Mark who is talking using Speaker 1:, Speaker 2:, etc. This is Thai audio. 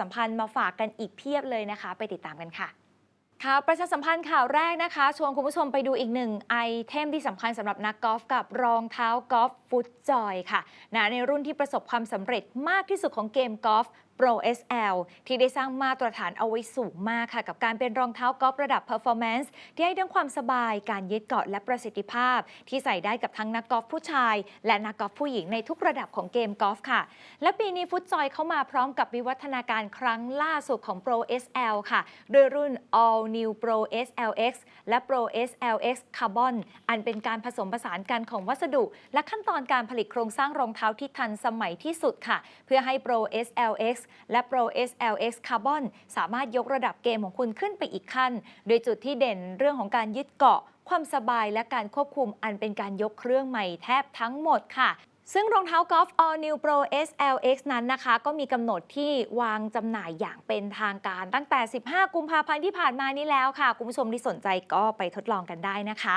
Speaker 1: สัมพันธ์มาฝากกันอีกเพียบเลยนะคะ ไปติดตามกันค่ะค่ะประชาสัมพันธ์ข่าวแรกนะคะชวนคุณผู้ชมไปดูอีกหนึ่งไอเทมที่สำคัญสำหรับนักกอล์ฟกับรองเท้ากอล์ฟฟุตจอยค่ะนะในรุ่นที่ประสบความสำเร็จมากที่สุดของเกมกอล์ฟ Pro SL ที่ได้สร้างมาตรฐานเอาไว้สูงมากค่ะ กับการเป็นรองเท้ากอล์ฟระดับ performance ที่ให้ทั้งความสบายการยึดเกาะและประสิทธิภาพ ที่ใส่ได้กับทั้งนักกอล์ฟผู้ชาย และนักกอล์ฟผู้หญิงในทุกระดับของเกมกอล์ฟค่ะ และปีนี้ฟุตจอยเข้ามาพร้อมกับวิวัฒนาการครั้งล่าสุดของ Pro SL ค่ะ โดยรุ่น All New Pro SLX และ Pro SLX Carbon อันเป็นการผสมผสานกันของวัสดุ และขั้นตอนการผลิตโครงสร้างรองเท้าที่ทันสมัยที่สุดค่ะ เพื่อให้ Pro SLX และ Pro SLX Carbon สามารถยกระดับเกมของคุณขึ้นไปอีกขั้น โดยจุดที่เด่นเรื่องของการยึดเกาะ ความสบายและการควบคุมอันเป็นการยกเครื่องใหม่แทบทั้งหมดค่ะซึ่งรองเท้ากอล์ฟ All New Pro SLX นั้นนะคะ ก็มีกำหนดที่วางจำหน่ายอย่างเป็นทางการ ตั้งแต่ 15 กุมภาพันธ์ที่ผ่านมานี้แล้วค่ะ คุณผู้ชมที่สนใจก็ไปทดลองกันได้นะคะ